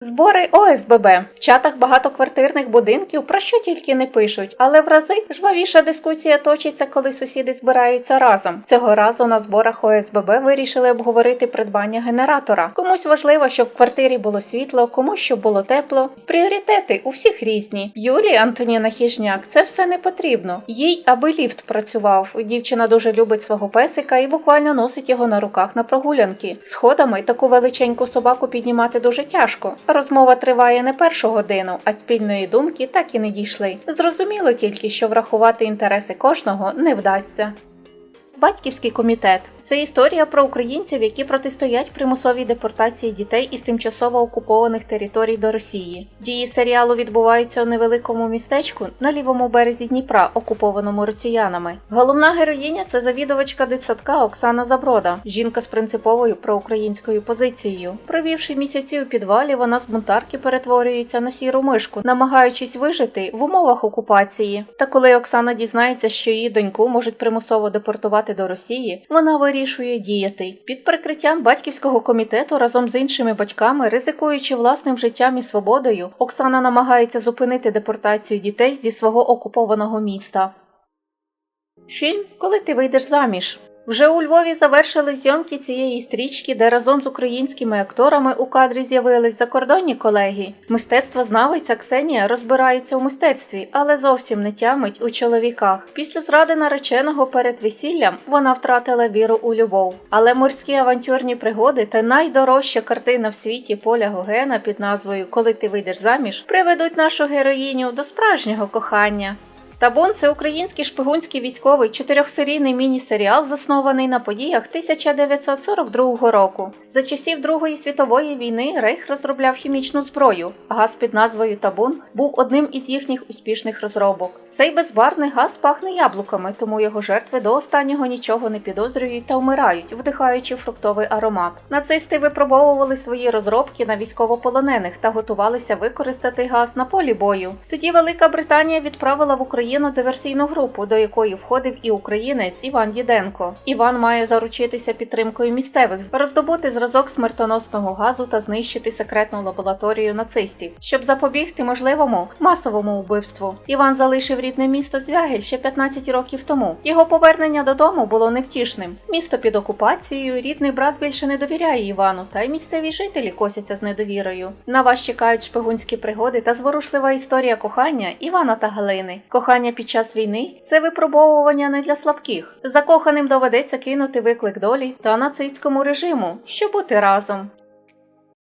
Збори ОСББ в чатах багатоквартирних будинків про що тільки не пишуть, але в рази жвавіша дискусія точиться, коли сусіди збираються разом. Цього разу на зборах ОСББ вирішили обговорити придбання генератора. Комусь важливо, щоб в квартирі було світло, комусь щоб було тепло. Пріоритети у всіх різні. Юлії Антоніна Хіжняк це все не потрібно. Їй аби ліфт працював. Дівчина дуже любить свого песика і буквально носить його на руках на прогулянки. Сходами таку величеньку собаку піднімати дуже тяжко. Розмова триває не першу годину, а спільної думки так і не дійшли. Зрозуміло тільки, що врахувати інтереси кожного не вдасться. Батьківський комітет це історія про українців, які протистоять примусовій депортації дітей із тимчасово окупованих територій до Росії. Дії серіалу відбуваються у невеликому містечку на лівому березі Дніпра, окупованому росіянами. Головна героїня це завідувачка дитсадка Оксана Заброда, жінка з принциповою проукраїнською позицією. Провівши місяці у підвалі, вона з бунтарки перетворюється на сіру мишку, намагаючись вижити в умовах окупації. Та коли Оксана дізнається, що її доньку можуть примусово депортувати до Росії, вона вирішує діяти під прикриттям батьківського комітету разом з іншими батьками, ризикуючи власним життям і свободою, Оксана намагається зупинити депортацію дітей зі свого окупованого міста. Фільм Коли ти вийдеш заміж. Вже у Львові завершили зйомки цієї стрічки, де разом з українськими акторами у кадрі з'явились закордонні колеги. Мистецтвознавиця Ксенія розбирається у мистецтві, але зовсім не тямить у чоловіках. Після зради нареченого перед весіллям вона втратила віру у любов. Але морські авантюрні пригоди та найдорожча картина в світі Поля Гогена під назвою Коли ти вийдеш заміж приведуть нашу героїню до справжнього кохання. Табун це український шпигунський військовий чотирьохсерійний міні-серіал, заснований на подіях 1942 року. За часів Другої світової війни Рейх розробляв хімічну зброю. Газ під назвою Табун був одним із їхніх успішних розробок. Цей безбарний газ пахне яблуками, тому його жертви до останнього нічого не підозрюють та вмирають, вдихаючи фруктовий аромат. Нацисти випробовували свої розробки на військовополонених та готувалися використати газ на полі бою. Тоді Велика Британія відправила в Україну диверсійну групу, до якої входив і українець Іван Діденко. Іван має заручитися підтримкою місцевих, роздобути зразок смертоносного газу та знищити секретну лабораторію нацистів, щоб запобігти можливому масовому вбивству. Іван залишив рідне місто Звягель ще 15 років тому. Його повернення додому було невтішним. Місто під окупацією, рідний брат більше не довіряє Івану, та й місцеві жителі косяться з недовірою. На вас чекають шпигунські пригоди та зворушлива історія кохання Івана та Галини. Кохання під час війни це випробовування не для слабких. Закоханим доведеться кинути виклик долі та нацистському режиму, щоб бути разом.